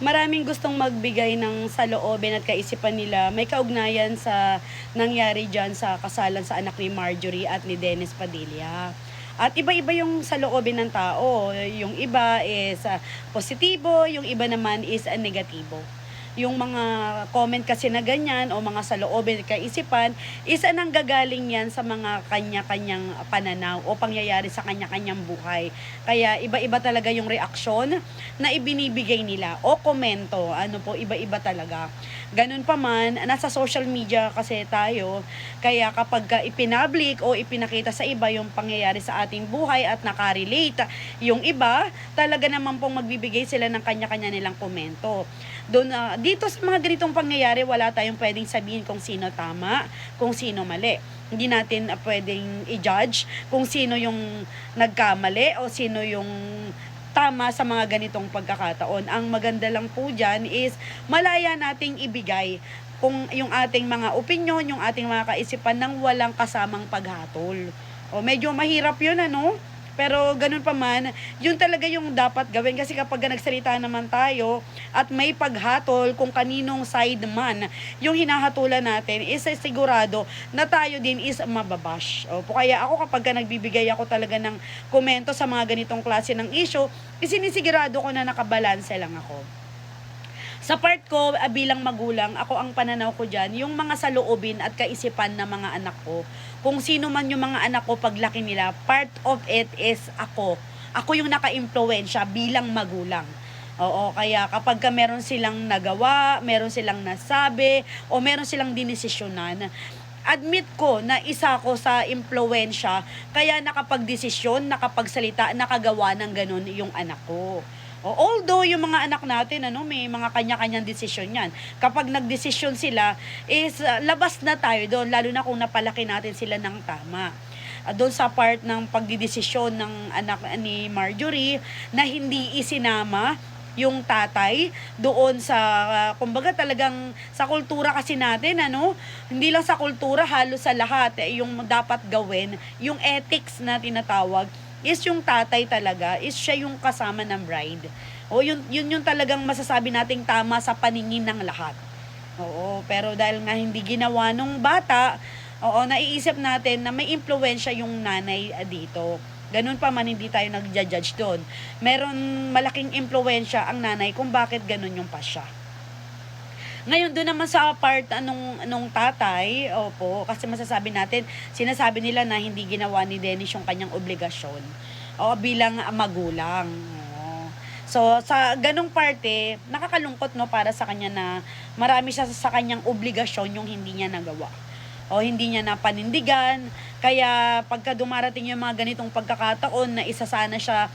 maraming gustong magbigay ng saloobin at kaisipan nila. May kaugnayan sa nangyari dyan sa kasalan sa anak ni Marjorie at ni Dennis Padilla. At iba-iba yung saloobin ng tao. Yung iba is ah, positibo, yung iba naman is ah, negatibo yung mga comment kasi na ganyan o mga saloobin kaisipan, isa nang gagaling yan sa mga kanya-kanyang pananaw o pangyayari sa kanya-kanyang buhay. Kaya iba-iba talaga yung reaksyon na ibinibigay nila o komento. Ano po, iba-iba talaga. Ganun pa man, nasa social media kasi tayo, kaya kapag ka ipinablik o ipinakita sa iba yung pangyayari sa ating buhay at nakarelate, yung iba, talaga naman pong magbibigay sila ng kanya-kanya nilang komento. Doon, ah, dito sa mga ganitong pangyayari, wala tayong pwedeng sabihin kung sino tama, kung sino mali. Hindi natin ah, pwedeng i-judge kung sino yung nagkamali o sino yung tama sa mga ganitong pagkakataon. Ang maganda lang po dyan is malaya nating ibigay kung yung ating mga opinion, yung ating mga kaisipan ng walang kasamang paghatol. O medyo mahirap yun ano? Pero ganun pa man, yun talaga yung dapat gawin kasi kapag nagsalita naman tayo at may paghatol kung kaninong side man yung hinahatulan natin, is sigurado na tayo din is mababash. Opo, kaya ako kapag ka nagbibigay ako talaga ng komento sa mga ganitong klase ng issue, isinisigurado ko na nakabalanse lang ako. Sa part ko, ah, bilang magulang, ako ang pananaw ko dyan, yung mga saloobin at kaisipan ng mga anak ko. Kung sino man yung mga anak ko paglaki nila, part of it is ako. Ako yung naka-impluensya bilang magulang. Oo, kaya kapag ka meron silang nagawa, meron silang nasabi, o meron silang dinesisyonan, admit ko na isa ko sa impluensya, kaya nakapagdesisyon, nakapagsalita, nakagawa ng ganun yung anak ko. Although yung mga anak natin ano may mga kanya-kanyang desisyon yan. Kapag nagdesisyon sila is uh, labas na tayo doon lalo na kung napalaki natin sila ng tama. Uh, doon sa part ng pagdidesisyon ng anak ni Marjorie na hindi isinama yung tatay doon sa uh, kumbaga talagang sa kultura kasi natin ano hindi lang sa kultura halos sa lahat eh, yung dapat gawin yung ethics na tinatawag is yung tatay talaga, is siya yung kasama ng bride. O yun, yun yung talagang masasabi nating tama sa paningin ng lahat. Oo, pero dahil nga hindi ginawa nung bata, oo, naiisip natin na may impluensya yung nanay dito. Ganun pa man hindi tayo nagja-judge doon. Meron malaking impluensya ang nanay kung bakit ganun yung pasya. Ngayon, doon naman sa part anong, anong tatay, opo, kasi masasabi natin, sinasabi nila na hindi ginawa ni Dennis yung kanyang obligasyon. O, bilang magulang. So, sa ganong parte, nakakalungkot no para sa kanya na marami siya sa kanyang obligasyon yung hindi niya nagawa. O hindi niya napanindigan. Kaya pagka dumarating yung mga ganitong pagkakataon na isa sana siya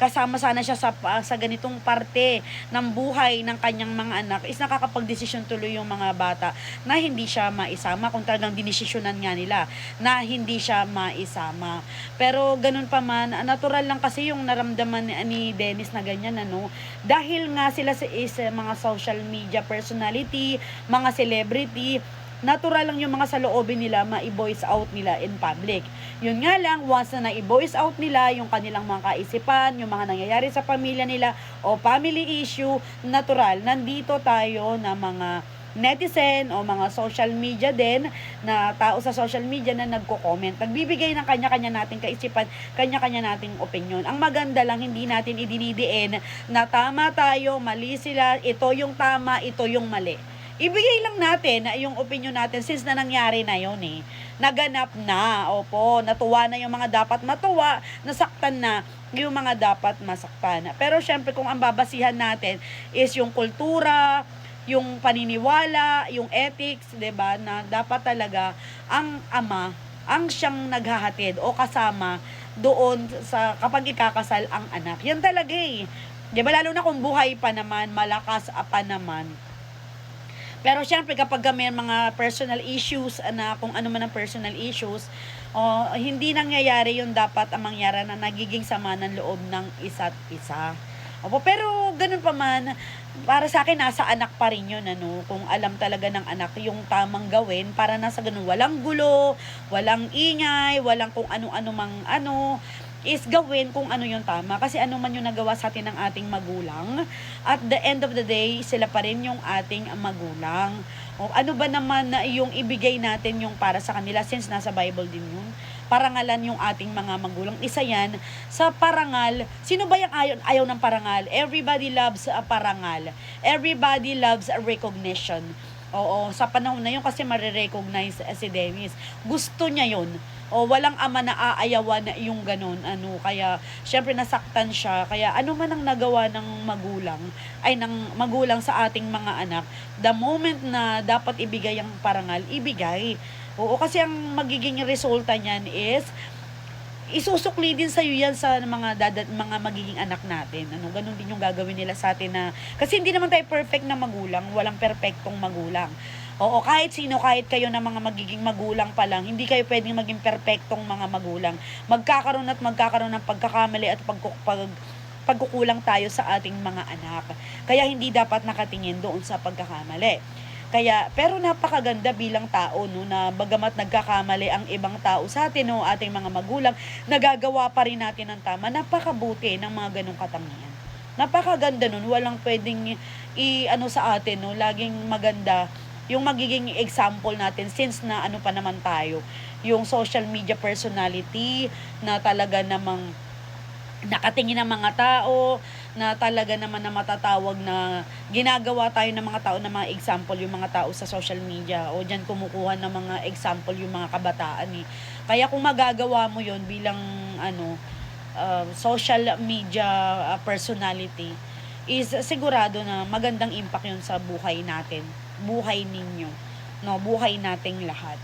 kasama sana siya sa, sa ganitong parte ng buhay ng kanyang mga anak is nakakapagdesisyon tuloy yung mga bata na hindi siya maisama kung talagang dinesisyonan nga nila na hindi siya maisama. Pero ganun pa man, ah, natural lang kasi yung naramdaman ni, ni Dennis na ganyan ano. Dahil nga sila is mga social media personality, mga celebrity, natural lang yung mga saloobin nila ma-voice out nila in public. Yun nga lang, once na na-voice out nila yung kanilang mga kaisipan, yung mga nangyayari sa pamilya nila o family issue, natural, nandito tayo na mga netizen o mga social media din na tao sa social media na nagko-comment. Nagbibigay ng kanya-kanya nating kaisipan, kanya-kanya nating opinion. Ang maganda lang, hindi natin idinidiin na tama tayo, mali sila, ito yung tama, ito yung mali ibigay lang natin na yung opinion natin since na nangyari na yun eh. Naganap na, opo, natuwa na yung mga dapat matuwa, nasaktan na yung mga dapat masaktan. Pero syempre kung ang babasihan natin is yung kultura, yung paniniwala, yung ethics, 'di ba, na dapat talaga ang ama ang siyang naghahatid o kasama doon sa kapag ikakasal ang anak. Yan talaga eh. 'Di ba lalo na kung buhay pa naman, malakas pa naman pero syempre kapag may mga personal issues na kung ano man ang personal issues, oh, hindi nangyayari yung dapat ang mangyari na nagiging sama ng loob ng isa't isa. Opo, pero ganun pa man, para sa akin nasa anak pa rin yun ano, kung alam talaga ng anak yung tamang gawin para nasa ganun walang gulo, walang ingay, walang kung ano-ano mang ano, is gawin kung ano yung tama. Kasi ano man yung nagawa sa atin ng ating magulang, at the end of the day, sila pa rin yung ating magulang. O ano ba naman na yung ibigay natin yung para sa kanila since nasa Bible din yun. Parangalan yung ating mga magulang. Isa yan sa parangal. Sino ba yung ayaw, ayaw ng parangal? Everybody loves a parangal. Everybody loves a recognition. Oo, sa panahon na yun kasi marirecognize eh, si Dennis. Gusto niya yun. O walang ama na aayawan na yung ganun. Ano, kaya syempre nasaktan siya. Kaya ano man ang nagawa ng magulang, ay ng magulang sa ating mga anak, the moment na dapat ibigay ang parangal, ibigay. Oo, kasi ang magiging resulta niyan is isusukli din sa yan sa mga dadat mga magiging anak natin. Ano, ganun din yung gagawin nila sa atin na kasi hindi naman tayo perfect na magulang, walang perpektong magulang. Oo, kahit sino, kahit kayo na mga magiging magulang pa lang, hindi kayo pwedeng maging perpektong mga magulang. Magkakaroon at magkakaroon ng pagkakamali at pagkuk pag, pagkukulang tayo sa ating mga anak. Kaya hindi dapat nakatingin doon sa pagkakamali. Kaya, pero napakaganda bilang tao, no, na bagamat nagkakamali ang ibang tao sa atin, no, ating mga magulang, nagagawa pa rin natin ng tama. Napakabuti ng mga ganong katangian. Napakaganda nun, walang pwedeng i-ano sa atin, no, laging maganda yung magiging example natin since na ano pa naman tayo, yung social media personality na talaga namang nakatingin ng mga tao, na talaga naman na matatawag na ginagawa tayo ng mga tao na mga example yung mga tao sa social media o dyan kumukuha ng mga example yung mga kabataan eh. Kaya kung magagawa mo yon bilang ano uh, social media uh, personality is sigurado na magandang impact yun sa buhay natin, buhay ninyo no, buhay nating lahat.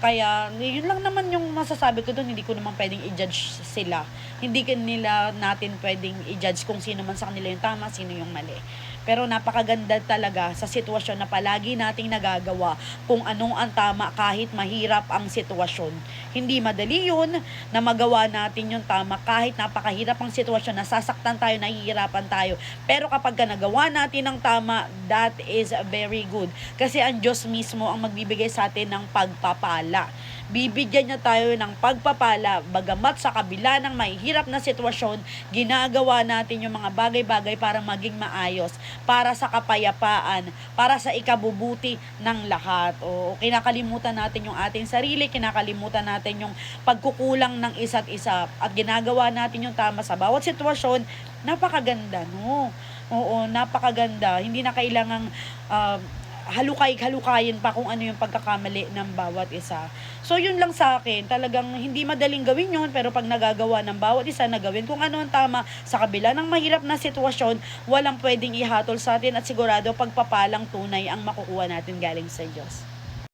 Kaya, yun lang naman yung masasabi ko doon, hindi ko naman pwedeng i-judge sila. Hindi nila natin pwedeng i-judge kung sino man sa kanila yung tama, sino yung mali. Pero napakaganda talaga sa sitwasyon na palagi nating nagagawa kung anong ang tama kahit mahirap ang sitwasyon. Hindi madali yun na magawa natin yung tama kahit napakahirap ang sitwasyon, nasasaktan tayo, nahihirapan tayo. Pero kapag ka nagawa natin ng tama, that is very good. Kasi ang Diyos mismo ang magbibigay sa atin ng pagpapala bibigyan niya tayo ng pagpapala bagamat sa kabila ng mahihirap na sitwasyon, ginagawa natin yung mga bagay-bagay para maging maayos, para sa kapayapaan, para sa ikabubuti ng lahat. O kinakalimutan natin yung ating sarili, kinakalimutan natin yung pagkukulang ng isa't isa at ginagawa natin yung tama sa bawat sitwasyon, napakaganda, no? Oo, napakaganda. Hindi na kailangang uh, halukay-halukayin pa kung ano yung pagkakamali ng bawat isa. So, yun lang sa akin. Talagang hindi madaling gawin yun, pero pag nagagawa ng bawat isa na gawin kung ano ang tama sa kabila ng mahirap na sitwasyon, walang pwedeng ihatol sa atin at sigurado pagpapalang tunay ang makukuha natin galing sa Diyos.